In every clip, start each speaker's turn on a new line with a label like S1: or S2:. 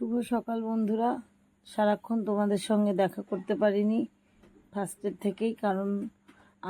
S1: শুভ সকাল বন্ধুরা। সারাক্ষণ তোমাদের সঙ্গে দেখা করতে পারিনি ফার্স্টের থেকেই, কারণ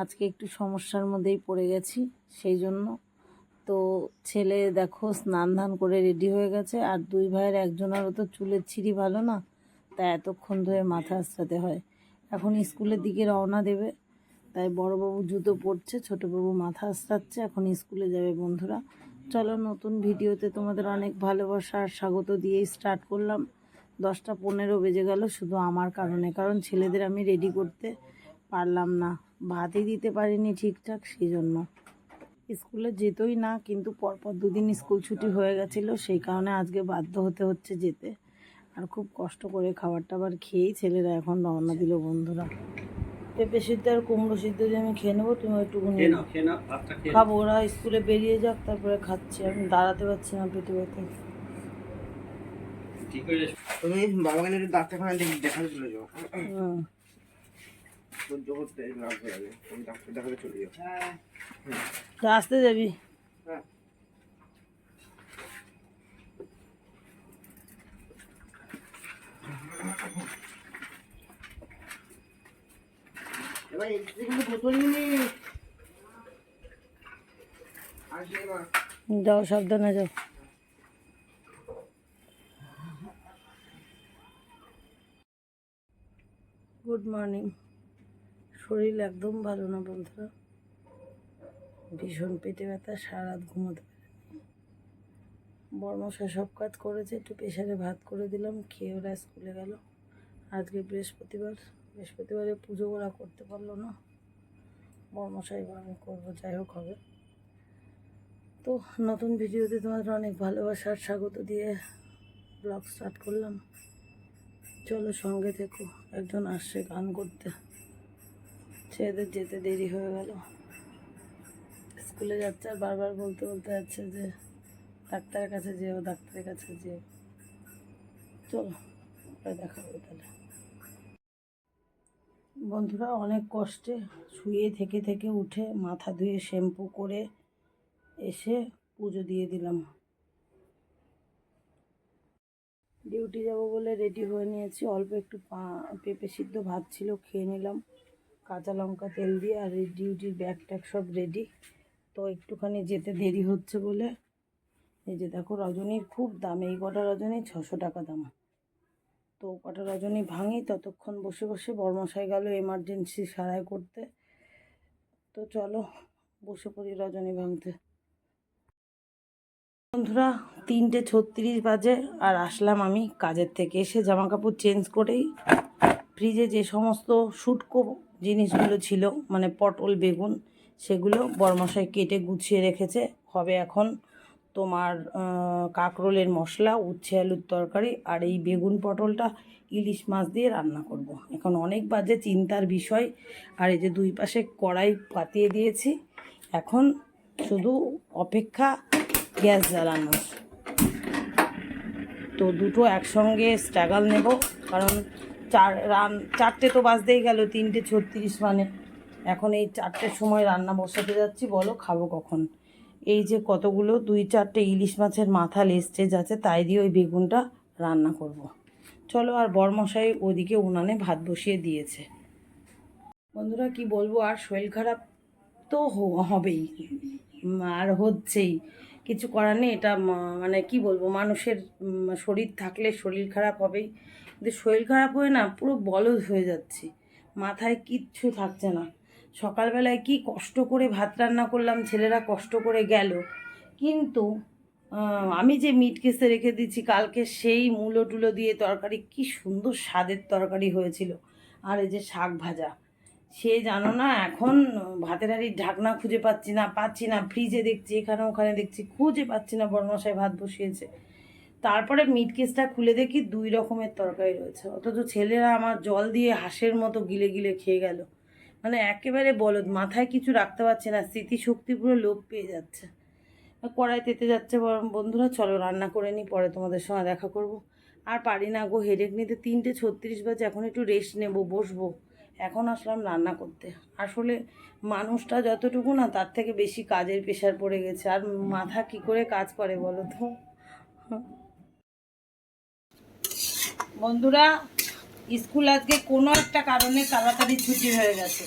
S1: আজকে একটু সমস্যার মধ্যেই পড়ে গেছি, সেই জন্য। তো ছেলে দেখো স্নান ধান করে রেডি হয়ে গেছে, আর দুই ভাইয়ের একজনেরও তো চুলের ছিঁড়ি ভালো না তাই এতক্ষণ ধরে মাথা আসতে হয়। এখন স্কুলের দিকে রওনা দেবে, তাই বড়বাবু জুতো পরছে, ছোটোবাবু মাথা আসতে এখন স্কুলে যাবে বন্ধুরা। চলো, নতুন ভিডিওতে তোমাদের অনেক ভালোবাসা আর স্বাগত দিয়েই স্টার্ট করলাম। দশটা পনেরো বেজে গেল শুধু আমার কারণে, কারণ ছেলেদের আমি রেডি করতে পারলাম না। ভাতই দিতে পারিনি ঠিকঠাক সেই জন্য স্কুলে যেতই না, কিন্তু পরপর দুদিন স্কুল ছুটি হয়ে গেছিল, সেই কারণে আজকে বাধ্য হতে হচ্ছে যেতে। আর খুব কষ্ট করে খাবার টাবার খেয়েই ছেলেরা এখন রওনা দিল বন্ধুরা। পেঁপে সিদ্ধ আর কুমড়ো সিদ্ধ দিয়ে আমি খেয়ে নেব তুমি একটুখানি
S2: খেয়ে নাও খেয়ে নাও ভাতটা খেয়ে
S1: খাব ওরা স্কুলে বেরিয়ে যাক তারপরে খাচ্ছি আমি দাঁড়াতে পারছি না পেটে ব্যথা
S2: ঠিক
S3: তুমি বাবাকে একটু ডাক্তারখানা দেখ- দেখাতে চলে যাও
S1: হুম।
S3: হয়ে যাবে তুমি ডাক্তার দেখাতে চলে যাও
S1: তা আসতে যাবি?
S3: হ্যাঁ।
S1: যাও, সাবধানে যাও। গুড মর্নিং শরীর একদম ভালো না বন্ধুরা। ভীষণ পেটে ব্যথা সারা রাত ঘুমোতে বর্মশা সব কাজ করেছে, একটু প্রেশারে ভাত করে দিলাম, খেয়ে ওরা স্কুলে গেল। আজকে বৃহস্পতিবার। বৃহস্পতিবারে পুজো ওরা করতে পারল না। বর্মশাই এবার আমি করব, যাই হোক হবে। তো নতুন ভিডিওতে তোমাদের অনেক ভালোবাসার স্বাগত দিয়ে ব্লগ স্টার্ট করলাম। চলো সঙ্গে থেকো, একজন আসছে গান করতে। ছেলেদের যেতে দেরি হয়ে গেল। স্কুলে যাচ্ছে আর বারবার বলতে বলতে যাচ্ছে যে ডাক্তারের কাছে যেও, ডাক্তারের কাছে যেও। চলো দেখা হবে তাহলে। বন্ধুরা অনেক কষ্টে শুয়ে থেকে থেকে উঠে মাথা ধুয়ে শ্যাম্পু করে এসে পুজো দিয়ে দিলাম। ডিউটি যাব বলে রেডি হয়ে নিয়েছি। অল্প একটু পেঁপে সিদ্ধ ভাত ছিল, খেয়ে নিলাম। কাঁচা লঙ্কা তেল দিয়ে আর এই ডিউটির ব্যাগ ট্যাগ সব রেডি। তো একটুখানি যেতে দেরি হচ্ছে বলে। এই যে দেখো রজনীর খুব দাম, এই কটা রজনী ছশো টাকা দাম। তো কটা রজনী ভাঙি, ততক্ষণ বসে বসে বর্মশাই গেল এমার্জেন্সি সারাই করতে। তো চলো, বসে পড়ি রজনী ভাঙতে। বন্ধুরা, তিনটে ছত্রিশ বাজে আর আসলাম আমি কাজের থেকে। এসে জামা কাপড় চেঞ্জ করেই ফ্রিজে যে সমস্ত শুটকো জিনিসগুলো ছিল মানে পটল, বেগুন, সেগুলো বরমশাই কেটে গুছিয়ে রেখেছে। হবে এখন তোমার কাঁকরোলের মশলা, উচ্ছে আলুর তরকারি আর এই বেগুন পটলটা ইলিশ মাছ দিয়ে রান্না করব। এখন অনেক বাজে চিন্তার বিষয়। আর এই যে দুই পাশে কড়াই পাতিয়ে দিয়েছি। এখন শুধু অপেক্ষা গ্যাস জ্বালানোর তো দুটো একসঙ্গে স্ট্রাগল নেব। কারণ চার, রান, চারটে তো বাজতেই গেল, তিনটে ছত্রিশ মানে। এখন এই চারটের সময় রান্না বসাতে যাচ্ছি। বলো, খাব কখন? এই যে কতগুলো দুই চারটে ইলিশ মাছের মাথা লেস্টেজ আছে তাই দিয়ে ওই বেগুনটা রান্না করব। চলো আর বরমশাই ওদিকে উনানে ভাত বসিয়ে দিয়েছে। বন্ধুরা, কি বলব, আর শরীর খারাপ তো হবেই আর হচ্ছেই। কিছু করার নেই, এটা মানে কি বলব, মানুষের শরীর থাকলে শরীর খারাপ হবেই। কিন্তু শরীর খারাপ হয়ে না পুরো বলদ হয়ে যাচ্ছি। মাথায় কিচ্ছু থাকছে না। সকালবেলায় কি কষ্ট করে ভাত রান্না করলাম, ছেলেরা কষ্ট করে গেল। কিন্তু আমি যে মিট কেসে রেখে দিচ্ছি কালকে সেই মূলো টুলো দিয়ে তরকারি কি সুন্দর স্বাদের তরকারি হয়েছিল। আর এই যে শাক ভাজা, সে জানো না, এখন ভাতের হাঁড়ির ঢাকনা খুঁজে পাচ্ছি না পাচ্ছি না ফ্রিজে দেখছি, এখানে ওখানে দেখছি, খুঁজে পাচ্ছি না, বর্মশাই ভাত বসিয়েছে। তারপরে মিট কেসটা খুলে দেখি দুই রকমের তরকারি রয়েছে, অথচ ছেলেরা আমার জল দিয়ে হাঁসের মতো গিলে গিলে খেয়ে গেল। মানে একেবারে বলদ, মাথায় কিছু রাখতে পারছে না, স্মৃতিশক্তি পুরো লোপ পেয়ে যাচ্ছে। কড়াই তেতে যাচ্ছে বন্ধুরা, চলো রান্না করে নিই, পরে তোমাদের সঙ্গে দেখা করব। আর পারি না গো হেডেক নিতে তিনটে ছত্রিশ বাজে, এখন একটু রেস্ট নেব, বসবো। এখন আসলাম রান্না করতে। আসলে মানুষটা যতটুকু না, তার থেকে বেশি কাজের প্রেশার পড়ে গেছে। আর মাথা কি করে কাজ করে বলো তো? বন্ধুরা স্কুল আজকে কোনো একটা কারণে তাড়াতাড়ি ছুটি হয়ে গেছে।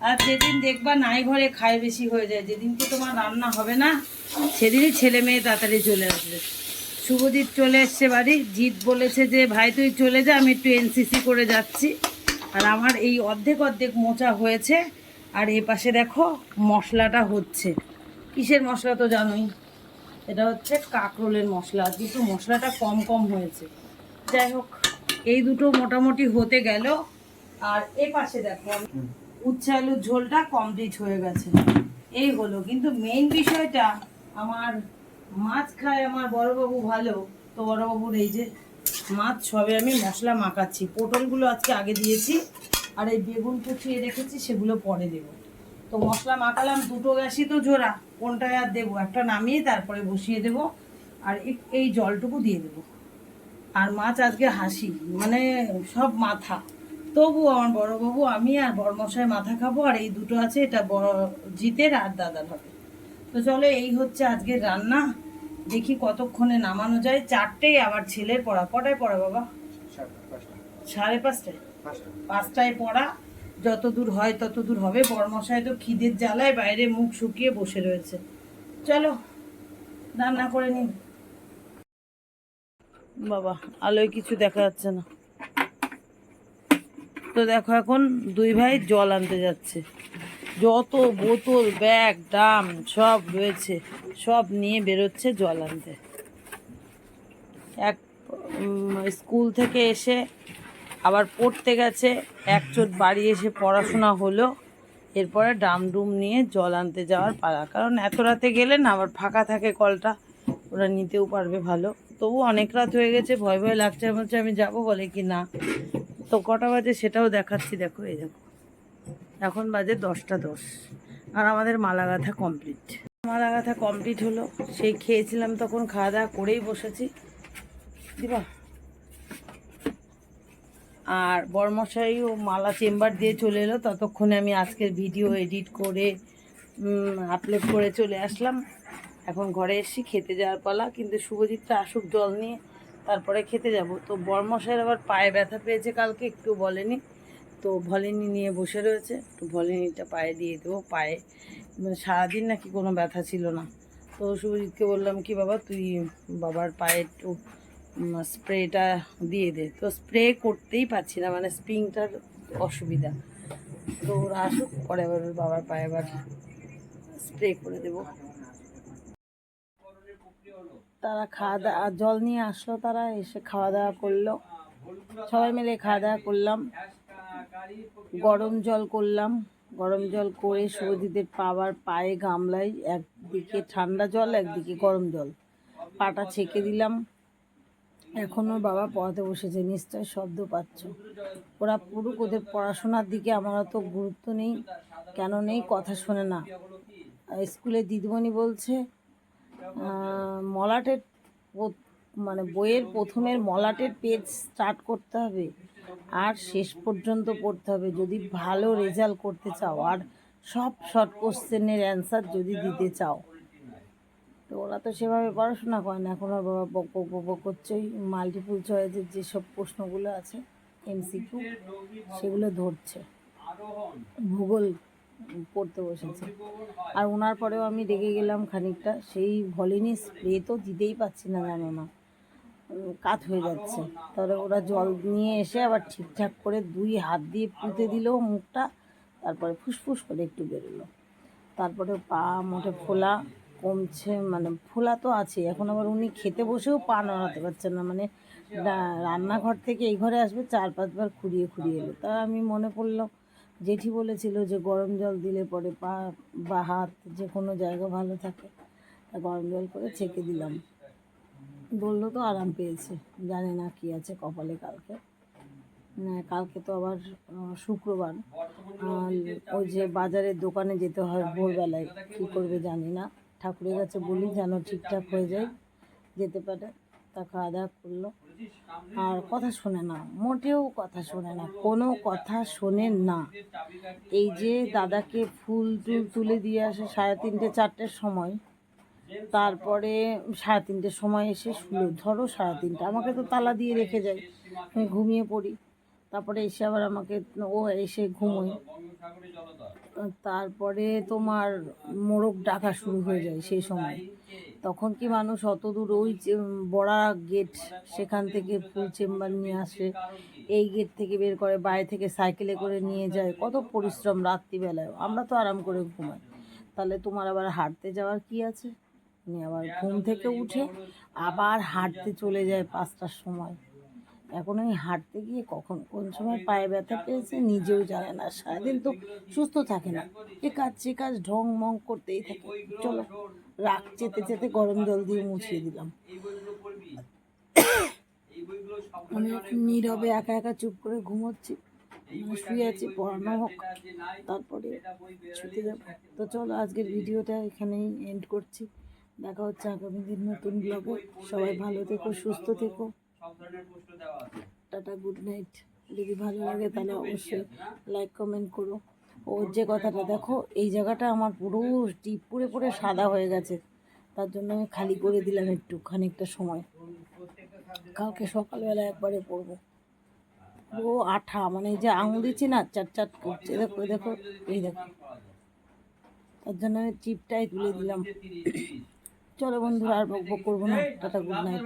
S1: আর যেদিন দেখবা নাই ঘরে খায় বেশি হয়ে যায়, যেদিনকে তোমার রান্না হবে না, সেদিনই ছেলে মেয়ে তাড়াতাড়ি চলে আসবে। শুভজিৎ চলে এসছে বাড়ি। জিৎ বলেছে যে, ভাই, তুই চলে যা, আমি একটু এনসিসি করে যাচ্ছি। আর আমার এই অর্ধেক অর্ধেক মোচা হয়েছে। আর এ পাশে দেখো, মশলাটা হচ্ছে। কিসের মশলা তো জানোই? এটা হচ্ছে কাকরোলের মশলা। একটু মশলাটা কম কম হয়েছে। যাই হোক এই দুটো মোটামুটি হতে গেল। আর এ পাশে দেখো, উচ্ছে আলুর ঝোলটা কমপ্লিট হয়ে গেছে। এই হলো, কিন্তু মেইন বিষয়টা আমার মাছ খায় আমার বড়বাবু ভালো, তো বড়বাবুর এই যে মাছ সবে আমি মশলা মাখাচ্ছি। পটলগুলো আজকে আগে দিয়েছি, আর এই বেগুন কুচিয়ে রেখেছি, সেগুলো পরে দেবো। তো মশলা মাখালাম, দুটো গ্যাসই তো জোড়া, কোনটায় আর দেবো? একটা নামিয়ে তারপরে বসিয়ে দেবো, আর এই জলটুকু দিয়ে দেবো। আর মাছ আজকে হাসি মানে সব মাথা। তবু আমার বড় বাবু, আমি আর বড়মশাই মাথা খাব, আর এই দুটো আছে, এটা বড় জিতের আর দাদার হবে। তো চলো, এই হচ্ছে আজকের রান্না। দেখি কতক্ষণে নামানো যায়। চারটেই আবার ছেলের পড়া। কটায় পড়া বাবা? সাড়ে পাঁচটায়। পাঁচটায় পড়া। যত দূর হয় তত দূর হবে। বড়মশাই তো খিদের জ্বালায় বাইরে মুখ শুকিয়ে বসে রয়েছে। চলো, রান্না করে নিন। বাবা, আলোয় কিছু দেখা যাচ্ছে না। তো দেখো এখন দুই ভাই জল আনতে যাচ্ছে। যত বোতল, ব্যাগ ডাম সব রয়েছে, সব নিয়ে বেরোচ্ছে জল আনতে। এক স্কুল থেকে এসে আবার পড়তে গেছে, এক চোট বাড়ি এসে পড়াশোনা হলো, এরপরে ডাম ডুম নিয়ে জল আনতে যাওয়ার পালা। কারণ এত রাতে গেলে না, আবার ফাঁকা থাকে কলটা, ওরা নিতেও পারবে ভালো। তবু অনেক রাত হয়ে গেছে, ভয় ভয় লাগছে। বলছে, আমি যাব বলে কি না? তো কটা বাজে সেটাও দেখাচ্ছি, দেখো, এই দেখো। এখন বাজে দশটা দশ। আর আমাদের মালা গাঁথা কমপ্লিট মালা গাঁথা কমপ্লিট হলো। সেই খেয়েছিলাম তখন, খাওয়া দাওয়া করেই বসেছি। দিবা? আর বর্মশাইও মালা চেম্বার দিয়ে চলে এলো। ততক্ষণে আমি আজকের ভিডিও এডিট করে আপলোড করে চলে আসলাম। এখন ঘরে এসেছি খেতে যাওয়ার পালা, কিন্তু শুভজিৎটা আসুক জল নিয়ে, তারপরে খেতে যাব। তো বর্মশাইয়ের আবার পায়ে ব্যথা পেয়েছে কালকে, একটু বলেনি। তো ভলিনি নিয়ে বসে রয়েছে। তো ভলিনিটা পায়ে দিয়ে দেবো, পায়ে। মানে সারাদিন নাকি কোনো ব্যথা ছিল না। তো শুভজিৎকে বললাম, কি বাবা, তুই বাবার পায়ে একটু স্প্রেটা দিয়ে দে। তো স্প্রে করতেই পারছি না মানে স্প্রিংটার অসুবিধা। তো ওরা আসুক, পরে আবার বাবার পায়ে আবার স্প্রে করে দেবো। তারা খাওয়া দাওয়া জল নিয়ে আসলো তারা, এসে খাওয়া দাওয়া করল। সবাই মিলে খাওয়া দাওয়া করলাম। গরম জল করলাম। গরম জল করে সৌদিদের পাওয়ার পায়ে গামলায় একদিকে ঠান্ডা জল, একদিকে গরম জল। পাটা ছেঁকে দিলাম। এখনও বাবা পড়াতে বসেছে, নিশ্চয় শব্দ পাচ্ছ। ওরা পুরো ওদের পড়াশোনার দিকে আমার অত গুরুত্ব নেই। কেন নেই, কথা শোনে না। স্কুলে দিদিমণি বলছে মলাটের মানে বইয়ের প্রথমের মলাটের পেজ স্টার্ট করতে হবে আর শেষ পর্যন্ত পড়তে হবে। যদি ভালো রেজাল্ট করতে চাও আর সব শর্ট কোশ্চেনের অ্যান্সার যদি দিতে চাও। তো ওরা তো সেভাবে পড়াশোনা করে না, এখন বাবা বক বক বক বক করছে ওই মাল্টিপুল চয়েসের যেসব প্রশ্নগুলো আছে এমসিকিউ সেগুলো ধরছে। ভূগোল পড়তে বসেছে। আর ওনার পরেও আমি রেগে গেলাম খানিকটা। সেই ভলিনি স্প্রে তো দিতেই পাচ্ছি না জানো না। কাত হয়ে যাচ্ছে। তাহলে ওরা জল নিয়ে এসে আবার ঠিকঠাক করে দুই হাত দিয়ে পুঁতে দিল মুখটা। তারপরে ফুসফুস করে একটু বেরোলো। তারপরে পা মোটে ফোলা কমছে মানে ফোলা তো আছে। এখন আবার উনি খেতে বসেও পা নাড়াতে পারছেন না। মানে রান্নাঘর থেকে এই ঘরে আসবে, চার পাঁচবার খুঁড়িয়ে খুঁড়িয়ে এলো। তা আমি মনে পড়ল জেঠি বলেছিল যে গরম জল দিলে পরে পা বা হাত যে কোনো জায়গা ভালো থাকে, তা গরম জল করে ছেঁকে দিলাম। বলল তো আরাম পেয়েছে, জানে না কি আছে কপালে কালকে। কালকে তো আবার শুক্রবার। ওই যে বাজারের দোকানে যেতে হয় ভোরবেলায়, কী করবে জানি না। ঠাকুরের কাছে বলি যেন ঠিকঠাক হয়ে যায়, যেতে পারে। তা খাওয়া দাওয়া করল। আর কথা শোনে না, মোটেও কথা শোনে না, কোনো কথা শোনে না। এই যে দাদাকে ফুল টুল তুলে দিয়ে আসে সাড়ে তিনটে, চারটের সময়, তারপরে সাড়ে তিনটের সময় এসে শুলো, ধরো সাড়ে তিনটে, আমাকে তো তালা দিয়ে রেখে যায়, আমি ঘুমিয়ে পড়ি। তারপরে এসে আবার আমাকে, ও এসে ঘুমোয়। তারপরে তোমার মোরগ ডাকা শুরু হয়ে যায় সেই সময়। তখন কি মানুষ অত দূর ওই বড়া গেট সেখান থেকে ফুল চেম্বার নিয়ে আসে, এই গেট থেকে বের করে বাইরে থেকে সাইকেলে করে নিয়ে যায়। কত পরিশ্রম রাত্রিবেলায় আমরা তো আরাম করে ঘুমাই। তাহলে তোমার আবার হাঁটতে যাওয়ার কি আছে? নিয়ে আবার ঘুম থেকে উঠে আবার হাঁটতে চলে যায় পাঁচটার সময়। এখন ওই হাঁটতে গিয়ে কখন কোন সময় পায়ে ব্যথা পেয়েছে নিজেও জানে না, সারাদিন তো সুস্থ থাকে না। এ কাজ সে কাজ ঢং মং করতেই থাকে। চলো, রাগ চেতে চেতে গরম জল দিয়ে মুছিয়ে দিলাম। আমি নীরবে একা একা চুপ করে ঘুমোচ্ছি। মানে শুয়ে আছি, পড়ানো হোক। তারপরে ছুটে যাব। তো চলো, আজকের ভিডিওটা এখানেই এন্ড করছি। দেখা হচ্ছে আগামী দিন নতুন ব্লগে সবাই ভালো থেকো, সুস্থ থেকো। টাটা গুড নাইট যদি ভালো লাগে তাহলে অবশ্যই লাইক কমেন্ট করো। ওর যে কথাটা দেখো এই জায়গাটা আমার পুরো টিপ পরে পরে সাদা হয়ে গেছে। তার জন্য আমি খালি করে দিলাম একটু খানিকটা সময়। কালকে সকালবেলা একবারে পরবো পুরো আঠা মানে এই যে আঙুল দিচ্ছি না চাট চাট করছে। দেখো দেখো এই দেখো। তার জন্য আমি চিপটাই তুলে দিলাম। চলো বন্ধুরা আর বক বক করব না। Tata good night